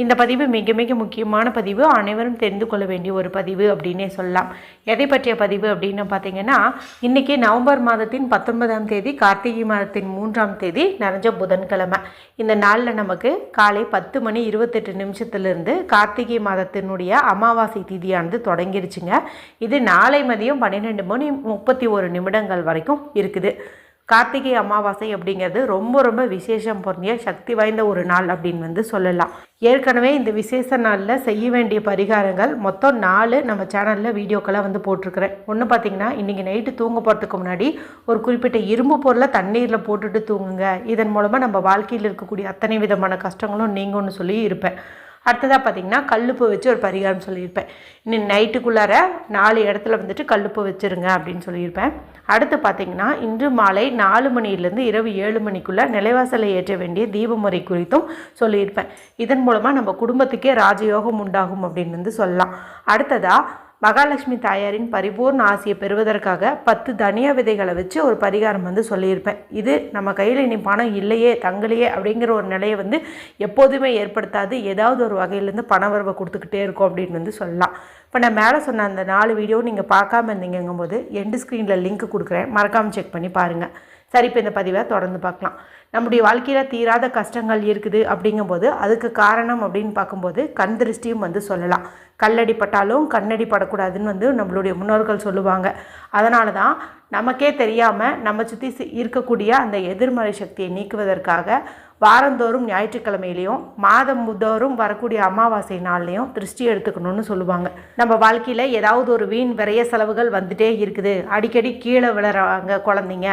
இந்த பதிவு மிக மிக முக்கியமான பதிவு. அனைவரும் தெரிந்து கொள்ள வேண்டிய ஒரு பதிவு அப்படின்னே சொல்லலாம். எதை பற்றிய பதிவு அப்படின்னு பார்த்தீங்கன்னா இன்றைக்கி நவம்பர் மாதத்தின் பத்தொன்பதாம் தேதி கார்த்திகை மாதத்தின் மூன்றாம் தேதி நிறைஞ்ச புதன்கிழமை. இந்த நாளில் நமக்கு காலை பத்து மணி இருபத்தெட்டு நிமிஷத்துலேருந்து கார்த்திகை மாதத்தினுடைய அமாவாசை திதியானது தொடங்கிருச்சுங்க. இது நாளை மதியம் பன்னிரெண்டு மணி முப்பத்தி ஒரு நிமிடங்கள் வரைக்கும் இருக்குது. கார்த்திகை அமாவாசை அப்படிங்கிறது ரொம்ப ரொம்ப விசேஷம் பொருந்திய சக்தி வாய்ந்த ஒரு நாள் அப்படின்னு வந்து சொல்லலாம். ஏற்கனவே இந்த விசேஷ நாளில் செய்ய வேண்டிய பரிகாரங்கள் மொத்தம் நாலு நம்ம சேனலில் வீடியோக்கெல்லாம் வந்து போட்டிருக்கிறேன். ஒன்று பார்த்தீங்கன்னா இன்றைக்கி நைட்டு தூங்க போகிறதுக்கு முன்னாடி ஒரு குறிப்பிட்ட இரும்பு பொருளை தண்ணீரில் போட்டுட்டு தூங்குங்க. இதன் மூலமாக நம்ம வாழ்க்கையில் இருக்கக்கூடிய அத்தனை விதமான கஷ்டங்களும் நீங்கும்னு சொல்லி இருப்பேன். அடுத்ததாக பார்த்தீங்கன்னா கல்லுப்பு வச்சு ஒரு பரிகாரம் சொல்லியிருப்பேன். இன்னும் நைட்டுக்குள்ளார நாலு இடத்துல வந்துட்டு கல்லுப்பு வச்சுருங்க அப்படின்னு சொல்லியிருப்பேன். அடுத்து பார்த்தீங்கன்னா இன்று மாலை நாலு மணிலேருந்து இரவு ஏழு மணிக்குள்ளே நிலைவாசலை ஏற்ற வேண்டிய தீபமுறை குறித்தும் சொல்லியிருப்பேன். இதன் மூலமாக நம்ம குடும்பத்துக்கே ராஜயோகம் உண்டாகும் அப்படின்னு வந்து சொல்லலாம். அடுத்ததாக மகாலட்சுமி தாயாரின் பரிபூர்ண ஆசையை பெறுவதற்காக பத்து தனியா விதைகளை வச்சு ஒரு பரிகாரம் வந்து சொல்லியிருப்பேன். இது நம்ம கையில் இனி பணம் இல்லையே தங்கலையே அப்படிங்கிற ஒரு நிலையை வந்து எப்போதுமே ஏற்படுத்தாது. ஏதாவது ஒரு வகையிலேருந்து பண வரவை கொடுத்துக்கிட்டே இருக்கும் அப்படின்னு வந்து சொல்லலாம். இப்போ நான் மேலே சொன்ன அந்த நாலு வீடியோ நீங்கள் பார்க்காம இருந்தீங்கங்கும்போது எண்டு ஸ்க்ரீனில் லிங்க் கொடுக்குறேன். மறக்காமல் செக் பண்ணி பாருங்கள் சரி இப்போ இந்த பதிவை தொடர்ந்து பார்க்கலாம். நம்முடைய வாழ்க்கையில் தீராத கஷ்டங்கள் இருக்குது அப்படிங்கும்போது அதுக்கு காரணம் அப்படின்னு பார்க்கும்போது கண் திருஷ்டியும் வந்து சொல்லலாம். கல்லடி பட்டாலும் கண்ணடி படக்கூடாதுன்னு வந்து நம்மளுடைய முன்னோர்கள் சொல்லுவாங்க. அதனால தான் நமக்கே தெரியாமல் நம்ம சுற்றி இருக்கக்கூடிய அந்த எதிர்மறை சக்தியை நீக்குவதற்காக வாரந்தோறும் ஞாயிற்றுக்கிழமையிலையும் மாதம் தோறும் வரக்கூடிய அமாவாசை நாள்லையும் திருஷ்டி எடுத்துக்கணும்னு சொல்லுவாங்க. நம்ம வாழ்க்கையில் ஏதாவது ஒரு வீண் விரைய செலவுகள் வந்துட்டே இருக்குது. அடிக்கடி கீழே விழுறாங்க குழந்தைங்க.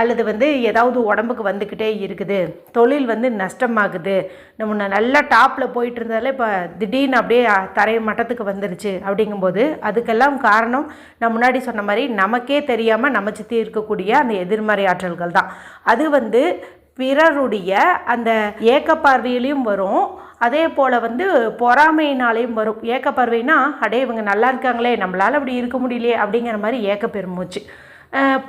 அல்லது வந்து ஏதாவது உடம்புக்கு வந்துக்கிட்டே இருக்குது. தொழில் வந்து நஷ்டமாகுது. நம்ம நல்லா டாப்பில் போயிட்டு இருந்தாலே இப்போ திடீர்னு அப்படியே தரை மட்டத்துக்கு வந்துருச்சு அப்படிங்கும்போது அதுக்கெல்லாம் காரணம் நான் முன்னாடி சொன்ன மாதிரி நமக்கே தெரியாமல் நம்ம சுற்றி இருக்கக்கூடிய அந்த எதிர்மறை ஆற்றல்கள் தான். அது வந்து பிறருடைய அந்த ஏக்க பார்வையிலையும் வரும். அதே போல் வந்து பொறாமையினாலையும் வரும். ஏக்க பார்வைனா அடே இவங்க நல்லா இருக்காங்களே நம்மளால் அப்படி இருக்க முடியலையே அப்படிங்கிற மாதிரி ஏக்க பெருமூச்சு.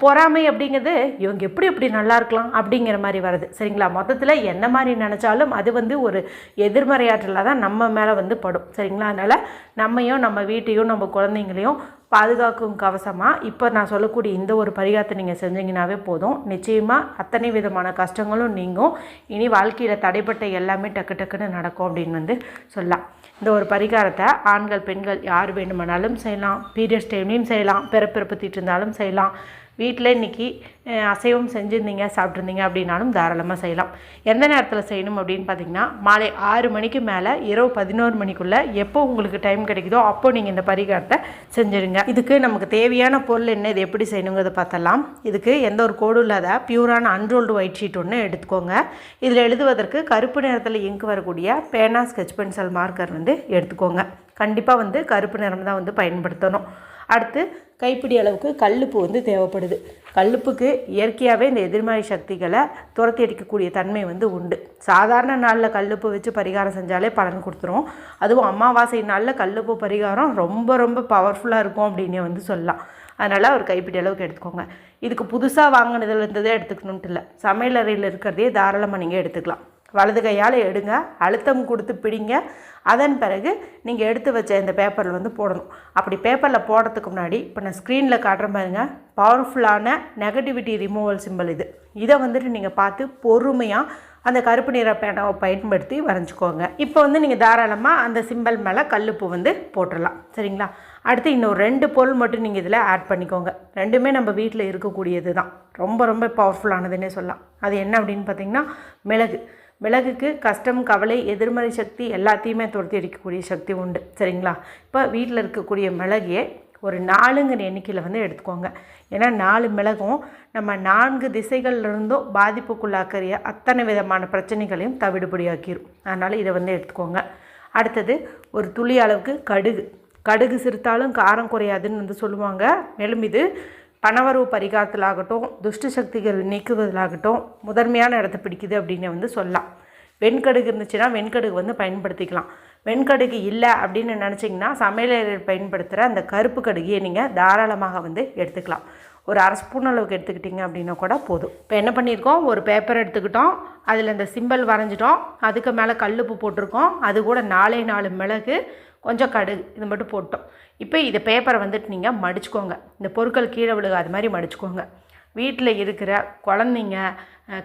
பொறாமை அப்படிங்கிறது இவங்க எப்படி எப்படி நல்லா இருக்கலாம் அப்படிங்கிற மாதிரி வருது. சரிங்களா? மொத்தத்தில் என்ன மாதிரி நினச்சாலும் அது வந்து ஒரு எதிர்மறையாற்றலாக தான் நம்ம மேலே வந்து படும். சரிங்களா? அதனால் நம்மையும் நம்ம வீட்டையும் நம்ம குழந்தைங்களையும் பாதுகாக்கும் கவசமாக இப்போ நான் சொல்லக்கூடிய இந்த ஒரு பரிகாரத்தை நீங்கள் செஞ்சீங்கன்னாவே போதும். நிச்சயமாக அத்தனை விதமான கஷ்டங்களும் நீங்கும். இனி வாழ்க்கையில் தடைப்பட்ட எல்லாமே டக்கு டக்குன்னு நடக்கும் அப்படின்னு வந்து சொல்லலாம். இந்த ஒரு பரிகாரத்தை ஆண்கள் பெண்கள் யார் வேண்டுமானாலும் செய்யலாம். பீரியட்ஸ் டைம்லையும் செய்யலாம். பிறப்பிறப்பத்திட்டு இருந்தாலும் செய்யலாம். வீட்டில் இன்றைக்கி அசைவம் செஞ்சுருந்தீங்க சாப்பிட்ருந்தீங்க அப்படின்னாலும் தாராளமாக செய்யலாம். எந்த நேரத்தில் செய்யணும் அப்படின்னு பார்த்தீங்கன்னா மாலை ஆறு மணிக்கு மேலே இரவு பதினோரு மணிக்குள்ளே எப்போ உங்களுக்கு டைம் கிடைக்குதோ அப்போ நீங்கள் இந்த பரிகாரத்தை செஞ்சுருங்க. இதுக்கு நமக்கு தேவையான பொருள் என்ன இது எப்படி செய்யணுங்கிறத பார்த்தலாம் இதுக்கு எந்த ஒரு கோடும் இல்லாத பியூரான அன்ரோல்டு ஒயிட் ஷீட் ஒன்று எடுத்துக்கோங்க. இதில் எழுதுவதற்கு கருப்பு நிறத்தில் இங்கு வரக்கூடிய பேனா ஸ்கெச் பென்சில் மார்க்கர் வந்து எடுத்துக்கோங்க. கண்டிப்பாக வந்து கருப்பு நிறம் தான் வந்து பயன்படுத்தணும். அடுத்து கைப்பிடி அளவுக்கு கல்லுப்பு வந்து தேவைப்படுது. கல்லுப்புக்கு இயற்கையாகவே இந்த எதிர்மறை சக்திகளை துரத்தி அடிக்கக்கூடிய தன்மை வந்து உண்டு. சாதாரண நாளில் கல்லுப்பு வச்சு பரிகாரம் செஞ்சாலே பலன் கொடுத்துரும். அதுவும் அமாவாசை நாளில் கல்லுப்பு பரிகாரம் ரொம்ப ரொம்ப பவர்ஃபுல்லாக இருக்கும் அப்படின்னு வந்து சொல்லலாம். அதனால் ஒரு கைப்பிடி அளவுக்கு எடுத்துக்கோங்க. இதுக்கு புதுசாக வாங்கினதுல இருந்ததே எடுத்துக்கணுன்ட்டு இல்லை. சமையல் அறையில் இருக்கிறதே தாராளமாக நீங்கள் எடுத்துக்கலாம். வலது கையால் எடுங்க அழுத்தம் கொடுத்து பிடிங்க. அதன் பிறகு நீங்கள் எடுத்து வச்ச இந்த பேப்பரில் வந்து போடணும். அப்படி பேப்பரில் போடுறதுக்கு முன்னாடி இப்போ நான் ஸ்க்ரீனில் காட்டுற பாருங்க பவர்ஃபுல்லான நெகட்டிவிட்டி ரிமூவல் சிம்பிள் இது. இதை வந்துட்டு நீங்கள் பார்த்து பொறுமையாக அந்த கருப்பு நிற பேனாவை பயன்படுத்தி வரைஞ்சிக்கோங்க. இப்போ வந்து நீங்கள் தாராளமாக அந்த சிம்பிள் மேலே கல்லுப்பு வந்து போட்டுடலாம் சரிங்களா? அடுத்து இன்னும் ரெண்டு பொருள் மட்டும் நீங்கள் இதில் ஆட் பண்ணிக்கோங்க. ரெண்டுமே நம்ம வீட்டில் இருக்கக்கூடியது தான் ரொம்ப ரொம்ப பவர்ஃபுல்லானதுன்னே சொல்லலாம். அது என்ன அப்படின்னு பார்த்தீங்கன்னா மிளகு. மிளகுக்கு கஷ்டம் கவலை எதிர்மறை சக்தி எல்லாத்தையுமே துரத்தி அடிக்கக்கூடிய சக்தி உண்டு. சரிங்களா? இப்போ வீட்டில் இருக்கக்கூடிய மிளகையே ஒரு நாலுங்கிற எண்ணிக்கையில் வந்து எடுத்துக்கோங்க. ஏன்னா நாலு மிளகும் நம்ம நான்கு திசைகள்லேருந்தும் பாதிப்புக்குள்ளாக்கிற அத்தனை விதமான பிரச்சனைகளையும் தவிடுபடியாக்கிடும் அதனால் இதை வந்து எடுத்துக்கோங்க. அடுத்தது ஒரு துளி அளவுக்கு கடுகு. கடுகு சிறுத்தாலும் காரம் குறையாதுன்னு வந்து சொல்லுவாங்க. மேலும் இது பணவரவு பரிகாரத்திலாகட்டும் துஷ்ட சக்திகள் நீக்குவதிலாகட்டும் முதன்மையான இடத்த பிடிக்குது அப்படின்னு வந்து சொல்லலாம். வெண்கடுகு இருந்துச்சுன்னா வெண்கடுகு வந்து பயன்படுத்திக்கலாம். வெண்கடுகு இல்லை அப்படின்னு நினச்சிங்கன்னா சமையலறையில் பயன்படுத்துகிற அந்த கருப்பு கடுகையை நீங்கள் தாராளமாக வந்து எடுத்துக்கலாம். ஒரு அரை ஸ்பூன் அளவுக்கு எடுத்துக்கிட்டிங்க அப்படின்னா கூட போதும். இப்போ என்ன பண்ணியிருக்கோம்? ஒரு பேப்பர் எடுத்துக்கிட்டோம். அதில் இந்த சிம்பிள் வரைஞ்சிட்டோம். அதுக்கு மேலே கல்லுப்பு போட்டிருக்கோம். அது கூட நாலே நாலு மிளகு கொஞ்சம் கடுகு இது மட்டும் போட்டோம். இப்போ இது பேப்பரை வந்துட்டு நீங்கள் மடிச்சுக்கோங்க. இந்த பொருட்கள் கீழே விழுகாத மாதிரி மடிச்சுக்கோங்க. வீட்டில் இருக்கிற குழந்தைங்க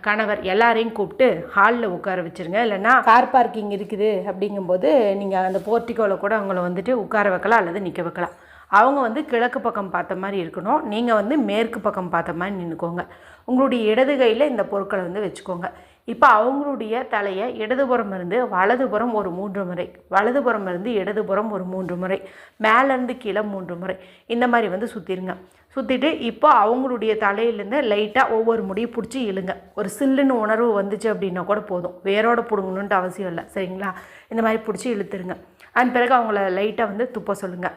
கணவர் எல்லாரையும் கூப்பிட்டு ஹாலில் உட்கார வச்சுருங்க. இல்லைன்னா கார் பார்க்கிங் இருக்குது அப்படிங்கும்போது நீங்கள் அந்த போர்ட்டிகோவில் கூட அவங்கள வந்துட்டு உட்கார வைக்கலாம் அல்லது நிற்க வைக்கலாம். அவங்க வந்து கிழக்கு பக்கம் பார்த்த மாதிரி இருக்கணும். நீங்கள் வந்து மேற்கு பக்கம் பார்த்த மாதிரி நின்றுக்கோங்க உங்களுடைய இடது கையில் இந்த பொருட்களை வந்து வச்சுக்கோங்க. இப்போ அவங்களுடைய தலையை இடதுபுறம் இருந்து வலதுபுறம் ஒரு மூன்று முறை வலதுபுறம் இருந்து இடதுபுறம் ஒரு மூன்று முறை மேலேருந்து கீழே மூன்று முறை. இந்த மாதிரி வந்து சுற்றிருங்க சுற்றிட்டு இப்போ அவங்களுடைய தலையிலேருந்து லைட்டாக ஒவ்வொரு முடியும் பிடிச்சி இழுங்க. ஒரு சில்லுன்னு உணர்வு வந்துச்சு அப்படின்னா கூட போதும். வேரோட பிடுங்கணுன்ட்டு அவசியம் இல்லை. சரிங்களா? இந்த மாதிரி பிடிச்சி இழுத்துருங்க. அதன் பிறகு அவங்கள லைட்டாக வந்து துப்ப சொல்லுங்கள்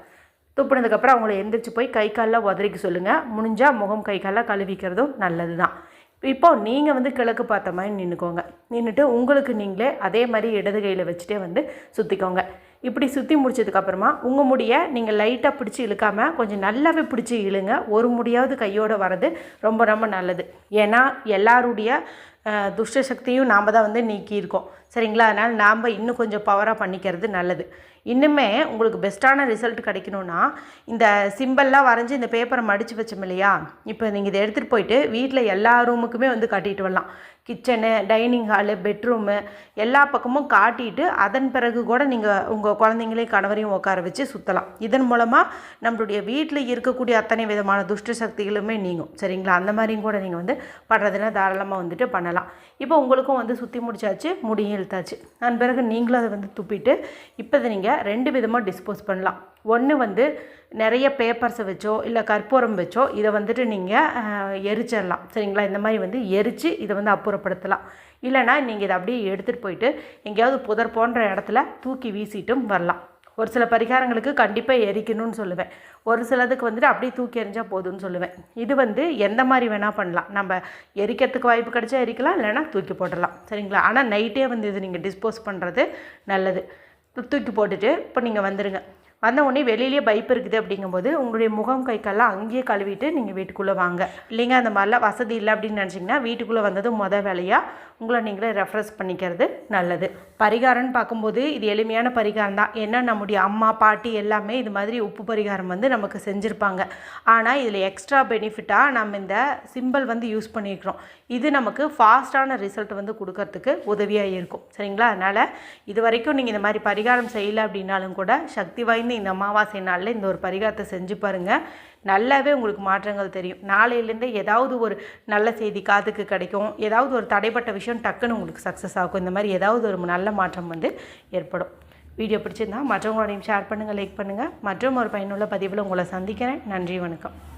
துப்புனதுக்கப்புறம் அவங்கள எந்திரிச்சு போய் கை காலில் உதறிக்க சொல்லுங்கள் முடிஞ்சால் முகம் கை காலில் கழுவிக்கிறதும் நல்லது தான் இப்போ நீங்கள் வந்து கிழக்கு பார்த்த மாதிரி நின்றுக்கோங்க நின்றுட்டு உங்களுக்கு நீங்களே அதே மாதிரி இடது கையில் வச்சுட்டே வந்து சுற்றிக்கோங்க இப்படி சுற்றி முடிச்சதுக்கப்புறமா உங்கள் முடியை நீங்கள் லைட்டாக பிடிச்சி இழுக்காமல் கொஞ்சம் நல்லாவே பிடிச்சி இழுங்க. ஒரு முடியாவது கையோடு வர்றது ரொம்ப ரொம்ப நல்லது. ஏன்னா எல்லாருடைய துஷ்ட சக்தியும் நாம் தான் வந்து நீக்கியிருக்கோம் சரிங்களா? அதனால் நாம் இன்னும் கொஞ்சம் பவராக பண்ணிக்கிறது நல்லது. இன்னுமே உங்களுக்கு பெஸ்ட்டான ரிசல்ட் கிடைக்கணும்னா இந்த சிம்பிள்லாம் வரைஞ்சி இந்த பேப்பரை மடித்து வச்சோம் இல்லையா? இப்போ நீங்கள் இதை எடுத்துகிட்டு போயிட்டு வீட்டில் எல்லா ரூமுக்குமே வந்து கட்டிட்டு வரலாம். கிச்சனு டைனிங் ஹாலு பெட்ரூமு எல்லா பக்கமும் காட்டிட்டு அதன் பிறகு கூட நீங்கள் உங்கள் குழந்தைங்களையும் கணவரையும் உட்கார வச்சு சுற்றலாம் இதன் மூலமாக நம்மளுடைய வீட்டில் இருக்கக்கூடிய அத்தனை விதமான துஷ்ட சக்திகளுமே நீங்கும். சரிங்களா? அந்த மாதிரியும் கூட நீங்கள் வந்து பண்ணுறதுனா தாராளமாக வந்துட்டு பண்ணலாம். இப்போ உங்களுக்கும் வந்து சுற்றி முடிச்சாச்சு முடியும் இழுத்தாச்சு. அதன் பிறகு நீங்களும் அதை வந்து துப்பிட்டு இப்போ இதை நீங்கள் ரெண்டு விதமாக டிஸ்போஸ் பண்ணலாம். ஒன்று வந்து நிறைய பேப்பர்ஸை வச்சோ இல்லை கற்பூரம் வச்சோ இதை வந்துட்டு நீங்கள் எரிச்சிடலாம். சரிங்களா? இந்த மாதிரி வந்து எரித்து இதை வந்து அப்புறப்படுத்தலாம். இல்லைனா நீங்கள் இதை அப்படியே எடுத்துகிட்டு போயிட்டு எங்கேயாவது புதர் போன்ற இடத்துல தூக்கி வீசிட்டும் வரலாம். ஒரு சில பரிகாரங்களுக்கு கண்டிப்பாக எரிக்கணும்னு சொல்லுவேன். ஒரு சிலதுக்கு வந்துட்டு அப்படியே தூக்கி எறிஞ்சால் போதும்னு சொல்லுவேன். இது வந்து எந்த மாதிரி வேணால் பண்ணலாம். நம்ம எரிக்கிறதுக்கு வாய்ப்பு கிடைச்சா எரிக்கலாம் இல்லைன்னா தூக்கி போட்டுடலாம். சரிங்களா? ஆனால் நைட்டே வந்து இது நீங்கள் டிஸ்போஸ் பண்ணுறது நல்லது. தூக்கி போட்டுட்டு இப்போ நீங்கள் வந்துடுங்க வந்த உடனே வெளியிலேயே பைப் இருக்குது அப்படிங்கும்போது உங்களுடைய முகம் கைக்கெல்லாம் அங்கேயே கழுவிட்டு நீங்கள் வீட்டுக்குள்ளே வாங்க. இல்லைங்க அந்த மாதிரிலாம் வசதி இல்லை அப்படின்னு நினச்சிங்கன்னா வீட்டுக்குள்ளே வந்ததும் மொதல் வேலையாக உங்களை நீங்களே ரெஃப்ரெஷ் பண்ணிக்கிறது நல்லது. பரிகாரம்னு பார்க்கும்போது இது எளிமையான பரிகாரம் தான். ஏன்னா நம்முடைய அம்மா பாட்டி எல்லாமே இது மாதிரி உப்பு பரிகாரம் வந்து நமக்கு செஞ்சுருப்பாங்க. ஆனால் இதில் எக்ஸ்ட்ரா பெனிஃபிட்டாக நம்ம இந்த சிம்பிள் வந்து யூஸ் பண்ணியிருக்கிறோம். இது நமக்கு ஃபாஸ்ட்டான ரிசல்ட் வந்து கொடுக்கறதுக்கு உதவியாக இருக்கும். சரிங்களா? அதனால் இது வரைக்கும் நீங்கள் இந்த மாதிரி பரிகாரம் செய்யலை அப்படின்னாலும் கூட சக்தி வாய்ந்த இந்த அமாவாசை நாளில் இந்த ஒரு பரிகாரத்தை செஞ்சு பாருங்கள் நல்லாவே உங்களுக்கு மாற்றங்கள் தெரியும். நாளையிலேருந்தே ஏதாவது ஒரு நல்ல செய்தி காதுக்கு கிடைக்கும். ஏதாவது ஒரு தடைப்பட்ட விஷயம் டக்குன்னு உங்களுக்கு சக்ஸஸ் ஆகும். இந்த மாதிரி ஏதாவது ஒரு நல்ல மாற்றம் வந்து ஏற்படும். வீடியோ பிடிச்சிருந்தா மற்றவங்களோடையும் ஷேர் பண்ணுங்கள் லைக் பண்ணுங்கள் மற்றும் ஒரு பயனுள்ள பதிவில் உங்களை சந்திக்கிறேன். நன்றி வணக்கம்.